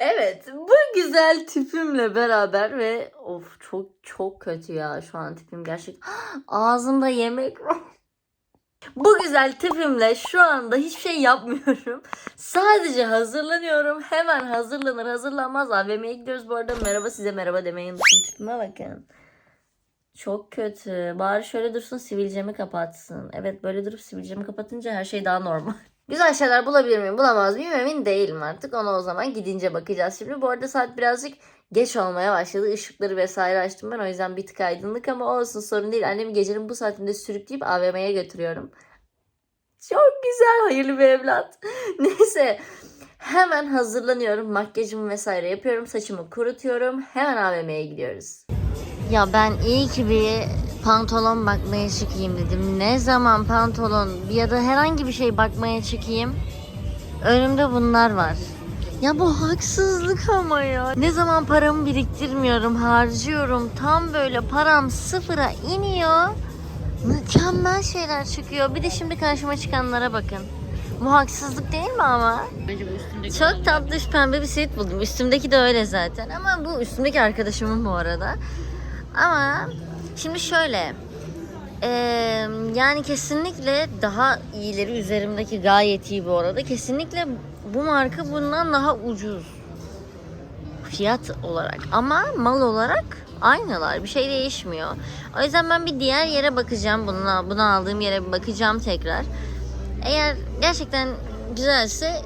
Evet, bu güzel tipimle beraber ve of çok çok kötü ya şu an tipim gerçek. Ağzımda yemek var. Bu güzel tipimle şu anda hiçbir şey yapmıyorum. Sadece hazırlanıyorum. Hemen hazırlanır hazırlanmaz AVM'ye gidiyoruz bu arada. Merhaba size merhaba demeyi unuttum. Tipime bakın. Çok kötü. Bari şöyle dursun sivilcemi kapatsın. Evet böyle durup sivilcemi kapatınca her şey daha normal. Güzel şeyler bulabilir miyim bulamaz mıyım emin değilim artık. Ona o zaman gidince bakacağız şimdi. Bu arada saat birazcık geç olmaya başladı. Işıkları vesaire açtım ben o yüzden bir tık aydınlık ama olsun sorun değil. Annemi gecenin bu saatinde sürükleyip AVM'ye götürüyorum. Çok güzel hayırlı bir evlat. Neyse hemen hazırlanıyorum. Makyajımı vesaire yapıyorum. Saçımı kurutuyorum. Hemen AVM'ye gidiyoruz. Ya ben iyi ki bir pantolon bakmaya çıkayım dedim. Ne zaman pantolon ya da herhangi bir şey bakmaya çıkayım. Önümde bunlar var. Ya bu haksızlık ama ya. Ne zaman paramı biriktirmiyorum, harcıyorum. Tam böyle param sıfıra iniyor. Mükemmel şeyler çıkıyor. Bir de şimdi karşıma çıkanlara bakın. Bu haksızlık değil mi ama? Bence bu üstündeki Çok tatlış pembe bir sweat buldum. Üstümdeki de öyle zaten. Ama bu üstümdeki arkadaşımın bu arada. Ama şimdi şöyle. eee, yani kesinlikle daha iyileri üzerimdeki gayet iyi bu arada. Kesinlikle bu marka bundan daha ucuz. Fiyat olarak. Ama mal olarak aynılar. Bir şey değişmiyor. O yüzden ben bir diğer yere bakacağım. Bunu, bunu aldığım yere bakacağım tekrar. Eğer gerçekten güzelse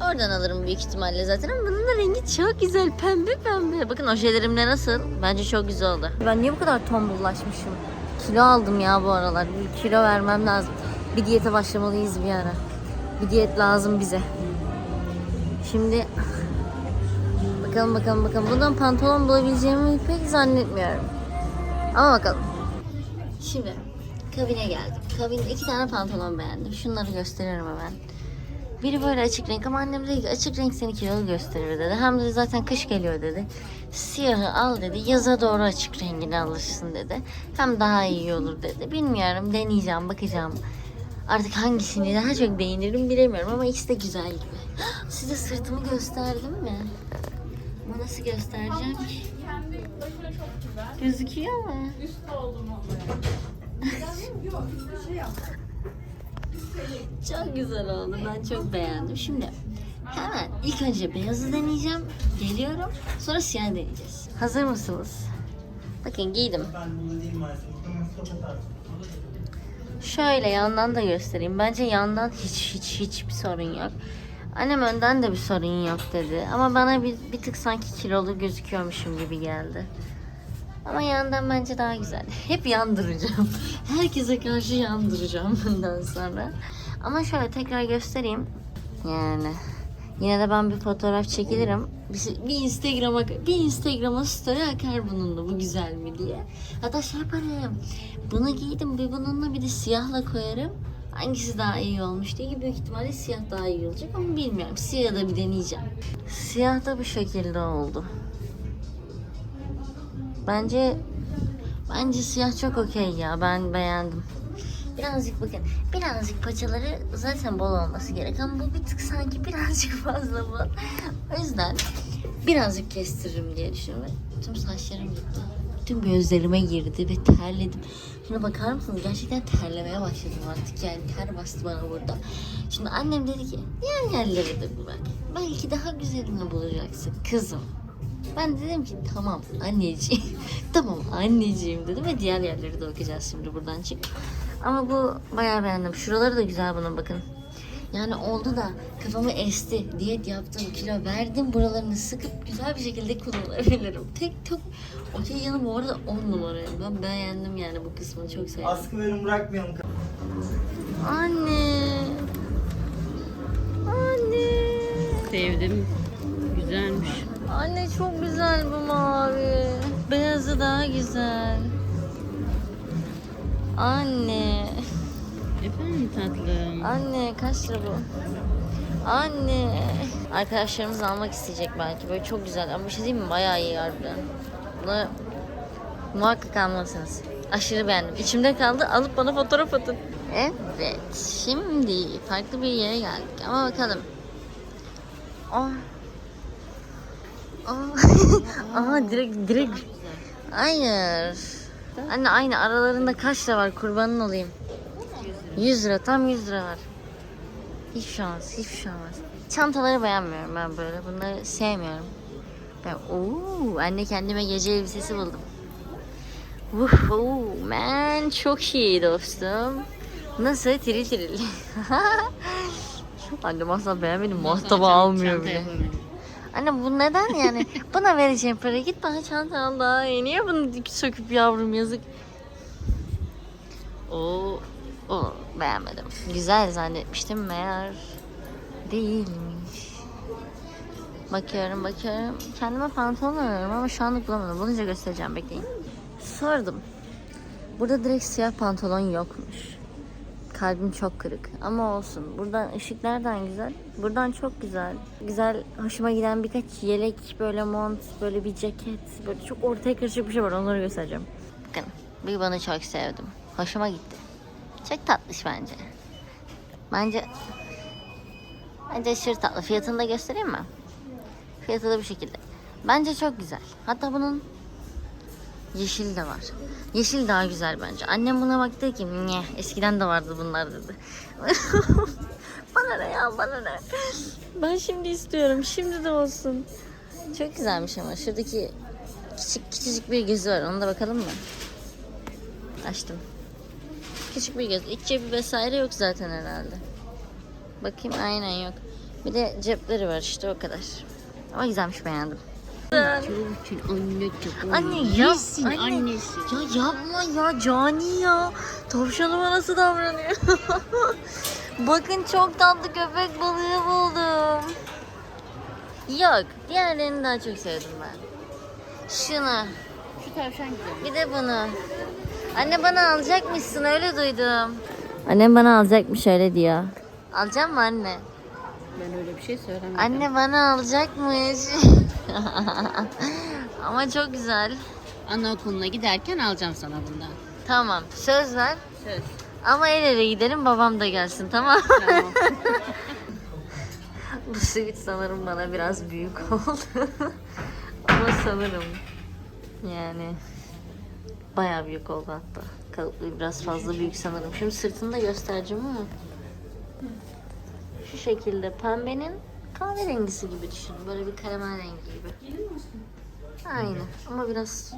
oradan alırım büyük ihtimalle zaten ama bunun da rengi çok güzel pembe pembe. Bakın ojelerimle nasıl? Bence çok güzel oldu. Ben niye bu kadar tombullaşmışım? Kilo aldım ya bu aralar. Bir kilo vermem lazım. Bir diyete başlamalıyız bir ara. Bir diyet lazım bize. Şimdi bakalım bakalım bakalım. Bundan pantolon bulabileceğimi pek zannetmiyorum. Ama bakalım. Şimdi kabine geldim. Kabinde iki tane pantolon beğendim. Şunları gösteririm hemen. Biri böyle açık renk ama annem dedi ki açık renk seni kilolu gösterir dedi. Hem de zaten kış geliyor dedi. Siyahı al dedi. Yaza doğru açık rengini alırsın dedi. Hem daha iyi olur dedi. Bilmiyorum deneyeceğim bakacağım. Artık hangisini daha çok beğenirim bilemiyorum ama ikisi de güzel gibi. Size sırtımı gösterdim mi? Ama nasıl göstereceğim ki? Gözüküyor mu? Çok güzel oldu. Ben çok beğendim. Şimdi hemen ilk önce beyazı deneyeceğim. Geliyorum. Sonra siyah deneyeceğiz. Hazır mısınız? Bakın giydim. Şöyle yandan da göstereyim. Bence yandan hiç hiç hiç bir sorun yok. Annem önden de bir sorun yok dedi. Ama bana bir, bir tık sanki kilolu gözüküyormuşum gibi geldi. Ama yandan bence daha güzel. Hep yandıracağım. Herkese karşı yandıracağım bundan sonra. Ama şöyle tekrar göstereyim. Yani yine de ben bir fotoğraf çekilirim. Bir, bir Instagram'a bir Instagram'a story akar bununla bu güzel mi diye. Hatta şey yaparım. Bunu giydim bir bununla bir de siyahla koyarım. Hangisi daha iyi olmuş diye büyük ihtimalle siyah daha iyi olacak ama bilmiyorum. Siyah da bir deneyeceğim. Siyah da bu şekilde oldu. Bence bence siyah çok okey ya. Ben beğendim. Birazcık bakın. Birazcık paçaları zaten bol olması gerek ama bu bir tık sanki birazcık fazla bol. O yüzden birazcık kestiririm diye düşünüyorum. Tüm saçlarım gitti. Tüm gözlerime girdi ve terledim. Şuna bakar mısınız? Gerçekten terlemeye başladım artık. Yani ter bastı bana burada. Şimdi annem dedi ki diğer yerlere de. Belki daha güzelini bulacaksın kızım. Ben dedim ki tamam anneciğim. tamam anneciğim dedim ve diğer yerleri de okuyacağız şimdi buradan çık. Ama bu bayağı beğendim. Şuraları da güzel bunun bakın. Yani oldu da kafamı esti. Diyet yaptım, kilo verdim. Buralarını sıkıp güzel bir şekilde kullanabilirim. Tek çok okey yanı bu arada 10 numara. Ben beğendim yani bu kısmını çok sevdim. Askı verin bırakmayalım. Anne. Anne. sevdim. Anne çok güzel bu mavi. Beyazı daha güzel. Anne. Efendim tatlım. Anne kaç lira bu? Anne. Arkadaşlarımız almak isteyecek belki. Böyle çok güzel. Ama bir şey diyeyim mi? Bayağı iyi harbiden. Bunu muhakkak almalısınız. Aşırı beğendim. İçimde kaldı. Alıp bana fotoğraf atın. Evet. Şimdi farklı bir yere geldik. Ama bakalım. Oh. Aa, Aa direkt direkt. Hayır. Anne aynı aralarında kaç lira var kurbanın olayım. 100 lira tam 100 lira var. Hiç şans hiç şans. Çantaları beğenmiyorum ben böyle bunları sevmiyorum. Ben ooo anne kendime gece elbisesi buldum. Woohoo man çok iyi dostum. Nasıl tiril tiril. Annem asla beğenmedim. Muhataba almıyor bile. yapabilirim. Anne bu neden yani? Bana vereceğim para git bana çanta al daha iyi. Niye bunu söküp yavrum yazık. O o beğenmedim. Güzel zannetmiştim meğer değilmiş. Bakıyorum bakıyorum. Kendime pantolon arıyorum ama şu anlık bulamadım. Bulunca göstereceğim bekleyin. Sordum. Burada direkt siyah pantolon yokmuş. Kalbim çok kırık ama olsun. Buradan ışık nereden güzel? Buradan çok güzel. Güzel, hoşuma giden birkaç yelek, böyle mont, böyle bir ceket, böyle çok ortaya karışık bir şey var. Onları göstereceğim. Bakın, bir bunu çok sevdim. Hoşuma gitti. Çok tatlış bence. Bence Bence aşırı tatlı. Fiyatını da göstereyim mi? Fiyatı da bu şekilde. Bence çok güzel. Hatta bunun Yeşil de var. Yeşil daha güzel bence. Annem buna baktı ki "Nye, eskiden de vardı bunlar dedi. bana ne ya bana ne. Ben şimdi istiyorum. Şimdi de olsun. Çok güzelmiş ama şuradaki küçük küçücük bir gözü var. Ona da bakalım mı? Açtım. Küçük bir göz. İç cebi vesaire yok zaten herhalde. Bakayım aynen yok. Bir de cepleri var işte o kadar. Ama güzelmiş beğendim. İçin anne çok. Anne ya, Yesin anne. annesi. Ya yapma ya cani ya. Tavşanıma nasıl davranıyor? Bakın çok tatlı köpek balığı buldum. Yok diğerlerini daha çok sevdim ben. Şunu Şu tavşan güzel. bir de bunu. Anne bana alacakmışsın öyle duydum. Annem bana alacakmış öyle diyor. Alacak mı anne? Ben öyle bir şey söylemedim. Anne bana alacakmış. Ama çok güzel. Anaokuluna giderken alacağım sana bundan. Tamam söz ver. Söz. Ama el ele gidelim babam da gelsin tamam Tamam. Bu sivit sanırım bana biraz büyük oldu. Ama sanırım yani bayağı büyük oldu hatta. Kalıplı biraz fazla büyük sanırım. Şimdi sırtını da göstereceğim ama şu şekilde pembenin kahverengisi gibi düşün. Böyle bir karamel rengi gibi. Aynen ama biraz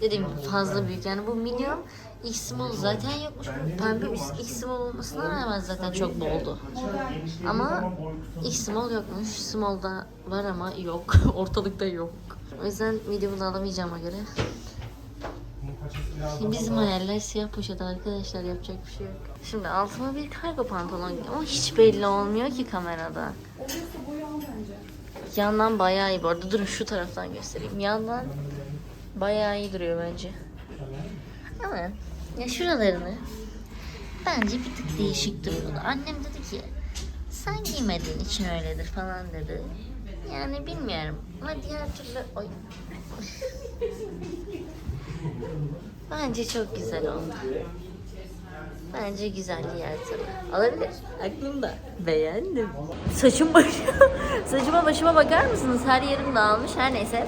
dediğim gibi fazla büyük. Yani bu medium X small zaten yokmuş. Pembe X small olmasına rağmen zaten çok boldu. Ama X small yokmuş. Small da var ama yok. Ortalıkta yok. O yüzden medium'u da alamayacağıma göre. Bizim hayaller siyah poşet arkadaşlar yapacak bir şey yok. Şimdi altıma bir kargo pantolon ama hiç belli olmuyor ki kamerada. Yandan bayağı iyi bu arada. Durun şu taraftan göstereyim. Yandan bayağı iyi duruyor bence. Ama ya şuralarını bence bir tık değişik duruyordu. Annem dedi ki sen giymediğin için öyledir falan dedi. Yani bilmiyorum. Ama diğer türlü... Oy. Bence çok güzel oldu. Bence güzel diğer türlü. Olabilir. Aklımda. Beğendim. Saçım başım. Saçıma başıma bakar mısınız? Her yerim dağılmış. Her neyse.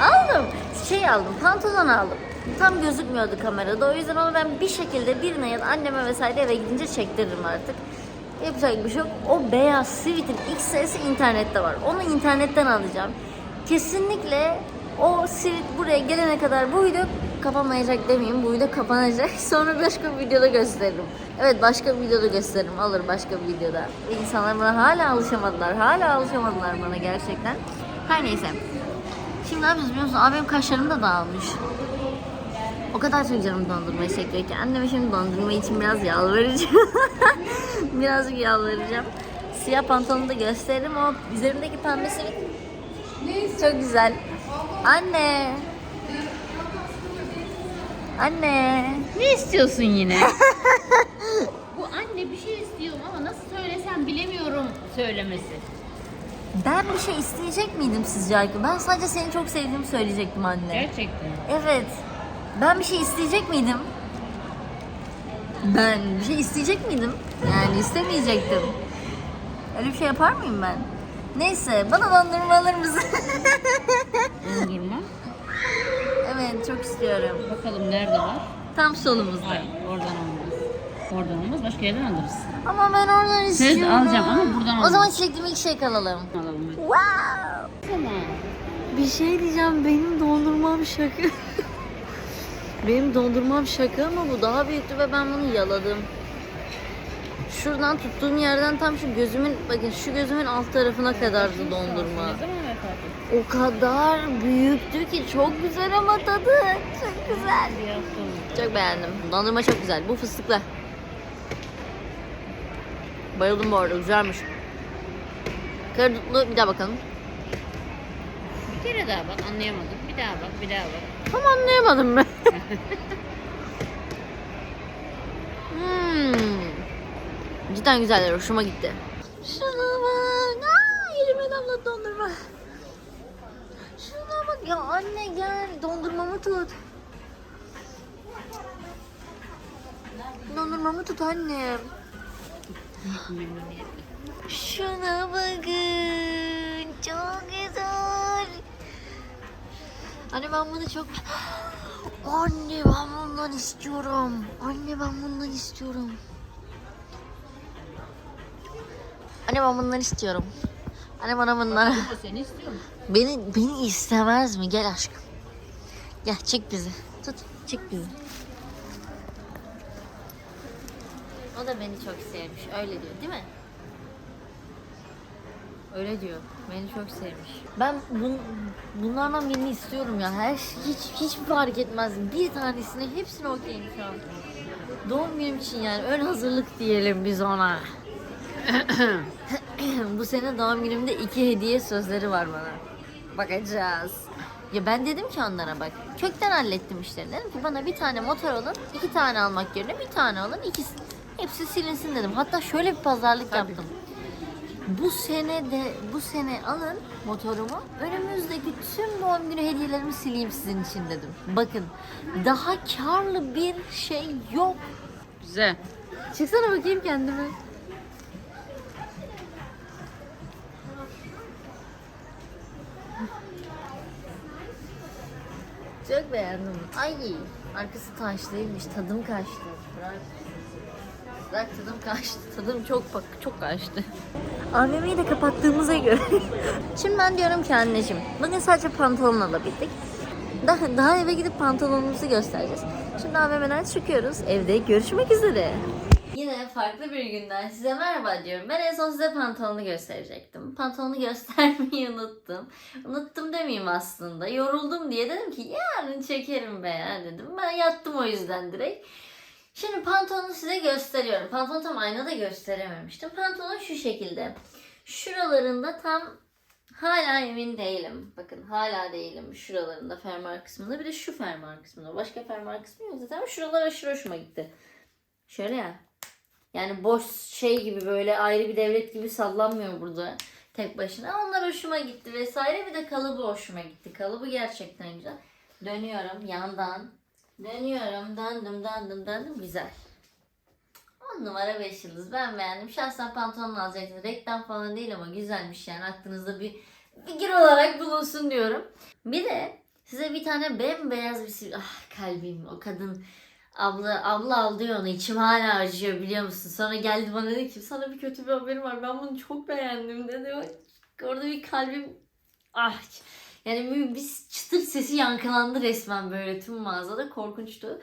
Aldım. Şey aldım. Pantolon aldım. Tam gözükmüyordu kamerada. O yüzden onu ben bir şekilde birine ya da anneme vesaire eve gidince çektiririm artık. Yapacak bir şey yok. O beyaz Sweet'in XS'si internette var. Onu internetten alacağım. Kesinlikle o Sweet buraya gelene kadar bu video kapanmayacak demeyeyim. Bu video kapanacak. Sonra başka bir videoda gösteririm. Evet başka bir videoda gösteririm. Olur başka bir videoda. İnsanlar bana hala alışamadılar. Hala alışamadılar bana gerçekten. Her neyse. Şimdi ne yapıyoruz biliyor musun? Abim kaşlarım da dağılmış. O kadar çok canım dondurmayı çekiyor ki anneme şimdi dondurma için biraz yalvaracağım. Birazcık yalvaracağım. Siyah pantolonu da gösteririm. O üzerimdeki pembesi çok güzel. Anne. Anne. Ne istiyorsun yine? Bu anne bir şey istiyorum ama nasıl söylesem bilemiyorum söylemesi. Ben bir şey isteyecek miydim sizce Aykut? Ben sadece seni çok sevdiğimi söyleyecektim anne. Gerçekten. Evet. Ben bir şey isteyecek miydim? Ben bir şey isteyecek miydim? Yani istemeyecektim. Öyle bir şey yapar mıyım ben? Neyse bana dondurma alır mısın? Dondurma? Evet çok istiyorum. Bakalım nerede var? Tam solumuzda. Hayır oradan olmaz. Oradan olmaz başka yerden alırız. Ama ben oradan Söz istiyorum. alacağım ama buradan olmaz. O zaman çilekli milkshake alalım. Alalım hadi. Wow. Tamam. Bir şey diyeceğim benim dondurmam şaka. benim dondurmam şaka ama bu daha büyüktü ve ben bunu yaladım. Şuradan tuttuğum yerden tam şu gözümün bakın şu gözümün alt tarafına kadardı dondurma. O kadar büyüktü ki çok güzel ama tadı çok güzel. Çok beğendim. Dondurma çok güzel. Bu fıstıklı. Bayıldım bu arada. Güzelmiş. Karadutlu bir daha bakalım. Bir kere daha bak anlayamadım. Bir daha bak bir daha bak. Tam anlayamadım ben. hmm. Cidden güzeller. Hoşuma gitti. Şuna bak. Aa, elime damladı dondurma. Şuna bak. Ya anne gel. Dondurmamı tut. Dondurmamı tut annem. Şuna bakın. Çok güzel. Anne ben bunu çok... Anne ben bundan istiyorum. Anne ben bundan istiyorum. Anne ben bundan istiyorum. Anne bana bunları... Bu seni istiyorum. Beni beni istemez mi? Gel aşkım. Gel çek bizi. Tut çek bizi. O da beni çok sevmiş. Öyle diyor değil mi? Öyle diyor. Beni çok sevmiş. Ben bun, bunlardan birini istiyorum ya. Her hiç hiç fark etmez. Bir tanesini hepsini okeyim şu an. Doğum günüm için yani ön hazırlık diyelim biz ona. Bu sene doğum günümde iki hediye sözleri var bana. Bakacağız. Ya ben dedim ki onlara bak. Kökten hallettim işleri. Dedim ki bana bir tane motor alın. iki tane almak yerine bir tane alın. ikisi hepsi silinsin dedim. Hatta şöyle bir pazarlık yaptım. Bu sene de bu sene alın motorumu. Önümüzdeki tüm doğum günü hediyelerimi sileyim sizin için dedim. Bakın daha karlı bir şey yok. Güzel. Çıksana bakayım kendime. Çok beğendim. Ay arkası taşlıymış. Tadım kaçtı. Bırak. Bırak tadım kaçtı. Tadım çok bak çok kaçtı. AVM'yi de kapattığımıza göre. Şimdi ben diyorum ki anneciğim. Bugün sadece pantolon alabildik. Daha, daha eve gidip pantolonumuzu göstereceğiz. Şimdi AVM'den çıkıyoruz. Evde görüşmek üzere. Farklı bir günden size merhaba diyorum. Ben en son size pantolonu gösterecektim. Pantolonu göstermeyi unuttum. Unuttum demeyeyim aslında. Yoruldum diye dedim ki yarın çekerim be ya dedim. Ben yattım o yüzden direkt. Şimdi pantolonu size gösteriyorum. Pantolonu tam aynada gösterememiştim. Pantolon şu şekilde. Şuralarında tam hala emin değilim. Bakın hala değilim. Şuralarında fermuar kısmında. Bir de şu fermuar kısmında. Başka fermuar kısmı yok zaten. Şuralar aşırı hoşuma gitti. Şöyle ya. Yani boş şey gibi böyle ayrı bir devlet gibi sallanmıyor burada tek başına. Onlar hoşuma gitti vesaire. Bir de kalıbı hoşuma gitti. Kalıbı gerçekten güzel. Dönüyorum yandan. Dönüyorum. Döndüm döndüm döndüm. Güzel. 10 numara 5 yıldız. Ben beğendim. Şahsen pantolon alacaktım. Reklam falan değil ama güzelmiş yani. Aklınızda bir fikir olarak bulunsun diyorum. Bir de size bir tane bembeyaz bir Ah kalbim o kadın abla abla aldı onu içim hala acıyor biliyor musun? Sonra geldi bana dedi ki sana bir kötü bir haberim var. Ben bunu çok beğendim dedi. Orada bir kalbim ah yani bir çıtır sesi yankılandı resmen böyle tüm mağazada korkunçtu.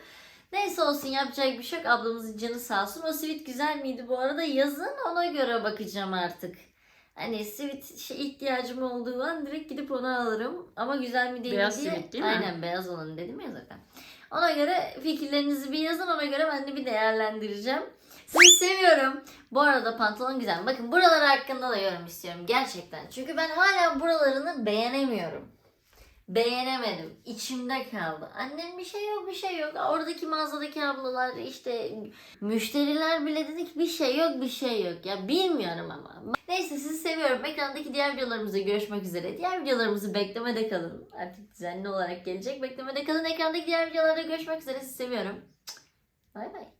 Neyse olsun yapacak bir şey yok. Ablamızın canı sağ olsun. O sivit güzel miydi bu arada? Yazın ona göre bakacağım artık. Hani sivit şey ihtiyacım olduğu an direkt gidip onu alırım. Ama güzel mi değil Beyaz mi diye. sivit değil mi? Aynen beyaz olanı dedim ya zaten. Ona göre fikirlerinizi bir yazın. Ona göre ben de bir değerlendireceğim. Sizi seviyorum. Bu arada pantolon güzel. Bakın buralar hakkında da yorum istiyorum gerçekten. Çünkü ben hala buralarını beğenemiyorum. Beğenemedim. İçimde kaldı. Annem bir şey yok bir şey yok. Oradaki mağazadaki ablalar işte müşteriler bile dedik bir şey yok bir şey yok. Ya bilmiyorum ama. Neyse sizi seviyorum. Ekrandaki diğer videolarımızda görüşmek üzere. Diğer videolarımızı beklemede kalın. Artık düzenli olarak gelecek. Beklemede kalın. Ekrandaki diğer videolarda görüşmek üzere. Sizi seviyorum. Bay bay.